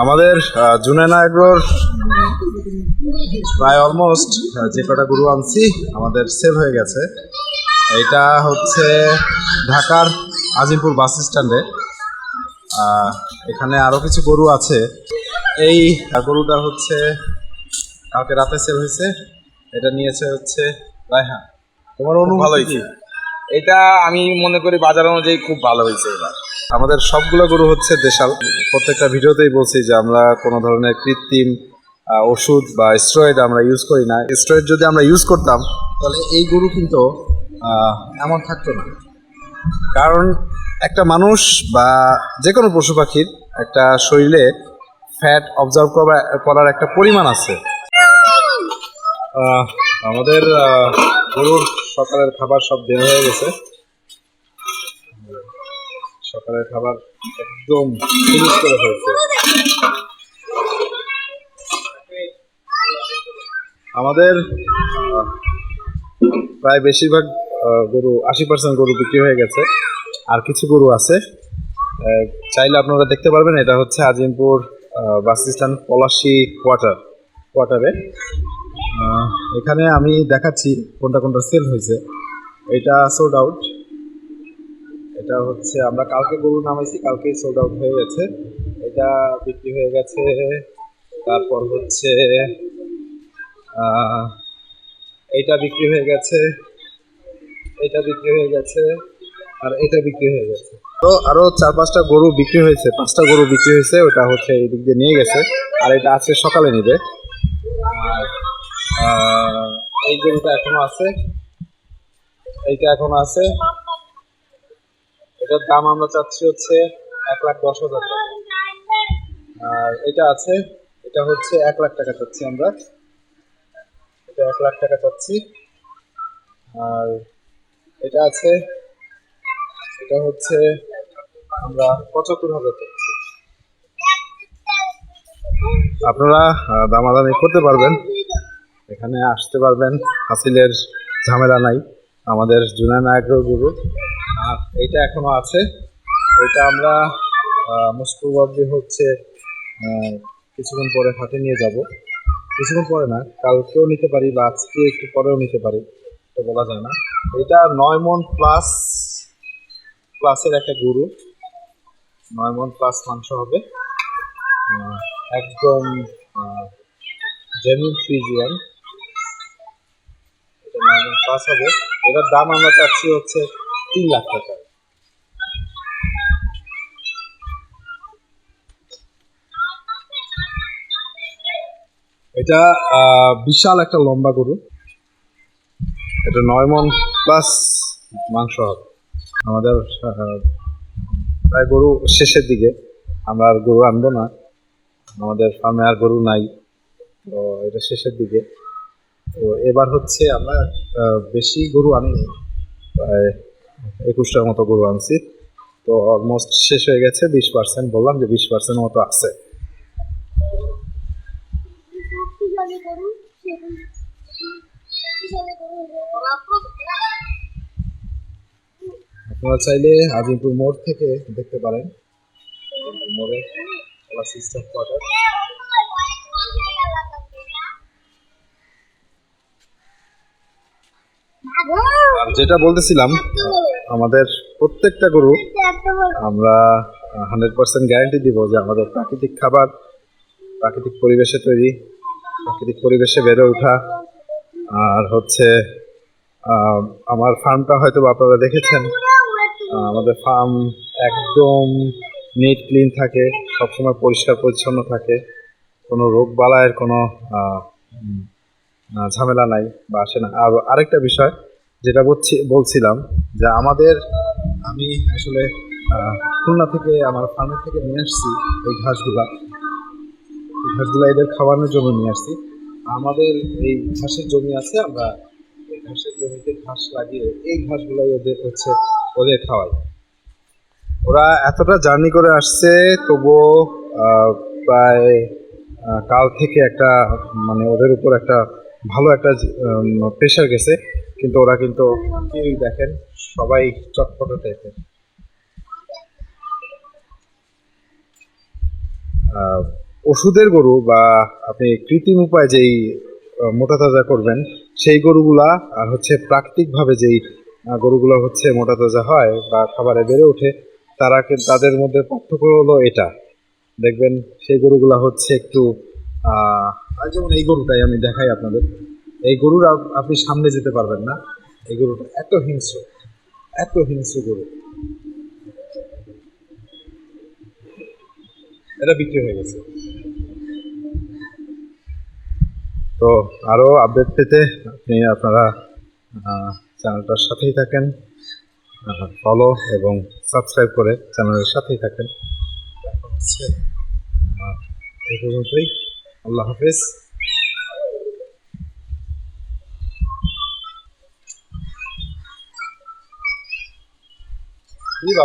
আমাদের জুনেনা এগ্রোর প্রায় অলমোস্ট যে কটা গরু আনছি আমাদের সেল হয়ে গেছে। এটা হচ্ছে ঢাকার আজিমপুর বাস স্ট্যান্ডে। এখানে আরও কিছু গরু আছে। এই গরুটা হচ্ছে কালকে রাতে সেল হয়েছে। এটা নিয়েছে হচ্ছে রায়হান। তোমার অনুভূতি ভালো হয়েছে। এটা আমি মনে করি বাজার অনুযায়ী খুব ভালো হয়েছে এবার। আমাদের সবগুলো গরু হচ্ছে দেশাল। প্রত্যেকটা ভিডিওতেই বলছি যে আমরা কোনো ধরনের কৃত্রিম ওষুধ বা স্টেরয়েড আমরা ইউজ করি না। স্টেরয়েড যদি আমরা ইউজ করতাম, তাহলে এই গরু কিন্তু এমন থাকতো না। কারণ একটা মানুষ বা যে কোনো পশু পাখির একটা শরীরে ফ্যাট অবজার্ভ করা, করার একটা পরিমাণ আছে। আমাদের গরুর সকালের খাবার সব দেওয়া হয়ে গেছে। সকালের খাবার একদম আমাদের প্রায় বেশিরভাগ গরু, আশি পার্সেন্ট গরু বিক্রি হয়ে গেছে। আর কিছু গরু আছে। চাইলে আপনারা দেখতে পারবেন, এটা হচ্ছে Azimpur bus stand Palashi quarter কোয়ার্টারে এখানে আমি দেখাচ্ছি কোনটা কোনটা সেল হয়েছে। এটা সোল্ড আউট এটা হচ্ছে, আমরা কালকে গরু নামাইছি, কালকে সোল্ড আউট হয়ে গেছে। এটা বিক্রি হয়ে গেছে, তারপর হচ্ছে এইটা বিক্রি হয়ে গেছে, এটা বিক্রি হয়ে গেছে, আর এটা বিক্রি হয়ে গেছে। তো আরও চার পাঁচটা গরু বিক্রি হয়েছে, পাঁচটা গরু বিক্রি হয়েছে, ওটা হচ্ছে এই দিক দিয়ে নিয়ে গেছে, আর এটা আজকে সকালে নিবে। আর এই গরুটা এখনও আছে, এইটা এখনও আছে। এটার দাম আমরা চাচ্ছি হচ্ছে এক লাখ দশ হাজার টাকা। আর এটা আছে, এটা হচ্ছে এক লাখ টাকা চাচ্ছি আমরা। এটা এক লাখ টাকা চাচ্ছি। আর এটা আছে, এটা হচ্ছে আমরা পঁচাত্তর হাজার চাচ্ছি। আপনারা দামাদামি করতে পারবেন। এখানে আসতে পারবেন। হাসিলের ঝামেলা নাই। আমাদের জুনা নায়কের গুরু। আর এটা এখনও আছে। এটা আমরা মুস্কুবাবদি হচ্ছে কিছুক্ষণ পরে হাটে নিয়ে যাব। কিছুক্ষণ পরে না, কালকেও নিতে পারি বা আজকে একটু পরেও নিতে পারি এটা বলা যায় না। এটা নয় মন প্লাস প্লাসের একটা গরু। নয় মন প্লাস মাংস হবে। একদম জেনুইন ফ্রিজিয়ান এটা নয় মন প্লাস হবে। এটার দাম আমরা চাচ্ছি হচ্ছে তিন লাখ টাকা। এটা বিশাল একটা লম্বা গরু। এটা নয় মন প্লাস মাংস হবে। আমাদের প্রায় গরু শেষের দিকে। আমরা আর গরু আনব না। আমাদের ফার্মে আর গরু নাই। তো এটা শেষের দিকে। তো এবার হচ্ছে আমরা বেশি গরু আনিনি। প্রায় একুশটার মতো গরু আনছি। তো অলমোস্ট শেষ হয়ে গেছে, বিশ পার্সেন্ট বললাম যে বিশ পার্সেন্ট মতো আছে। আপনারা চাইলে আজিমপুর মোড় থেকে দেখতে পারেন। মোড়ে যেটা বলতেছিলাম আমাদের প্রত্যেকটা গরু আমরা হান্ড্রেড পার্সেন্ট গ্যারান্টি দিব যে আমাদের প্রাকৃতিক খাবার প্রাকৃতিক পরিবেশে তৈরি প্রাকৃতিক পরিবেশে বেড়ে ওঠা। আর হচ্ছে আমার ফার্মটা হয়তো বা আপনারা দেখেছেন। আমাদের ফার্ম একদম নিট ক্লিন থাকে সবসময় পরিষ্কার পরিচ্ছন্ন থাকে। কোনো রোগ বালায়ের কোনো ঝামেলা নাই বা আসে না। আর আরেকটা বিষয় যেটা বলছি বলছিলাম যে আমাদের আমি আসলে খুলনা থেকে আমার ফার্মের থেকে নিয়ে আসছি এই ঘাসগুলা। এই ঘাসগুলা এদের খাওয়ানোর জন্য নিয়ে আসছি। আমাদের এই ঘাসের জমি আছে, আমরা এই ঘাসের জমিতে ঘাস লাগিয়ে এই ঘাসগুলাই ওদের হচ্ছে ওদের খাওয়াই। ওরা এতটা জার্নি করে আসছে, তবুও প্রায় কাল থেকে একটা মানে ওদের উপর একটা ভালো একটা প্রেশার গেছে। কিন্তু ওরা কিন্তু কেউই দেখেন, সবাই চটপটে টাইপের। ওষুধের গরু বা আপনি কৃত্রিম উপায়ে যেই মোটা তাজা করবেন, সেই গরুগুলা আর হচ্ছে প্রাকৃতিকভাবে যেই গরুগুলো হচ্ছে মোটা তাজা হয় বা খাবারে বেড়ে ওঠে, তারা তাদের মধ্যে পার্থক্য হলো এটা। দেখবেন সেই গরুগুলা হচ্ছে একটু যেমন এই গরুটাই আমি দেখাই আপনাদের। এই গরুর আপনি সামনে যেতে পারবেন না। এই গরুটা এত হিংস্র এত হিংস্র গরু। এটা বিক্রি হয়ে গেছে। তো আরও আপডেট পেতে আপনি আপনারা চ্যানেলটার সাথেই থাকেন। ফলো এবং সাবস্ক্রাইব করে চ্যানেলের সাথেই থাকেন। এই পর্যন্তই। আল্লাহ হাফেজ। কি বাবা?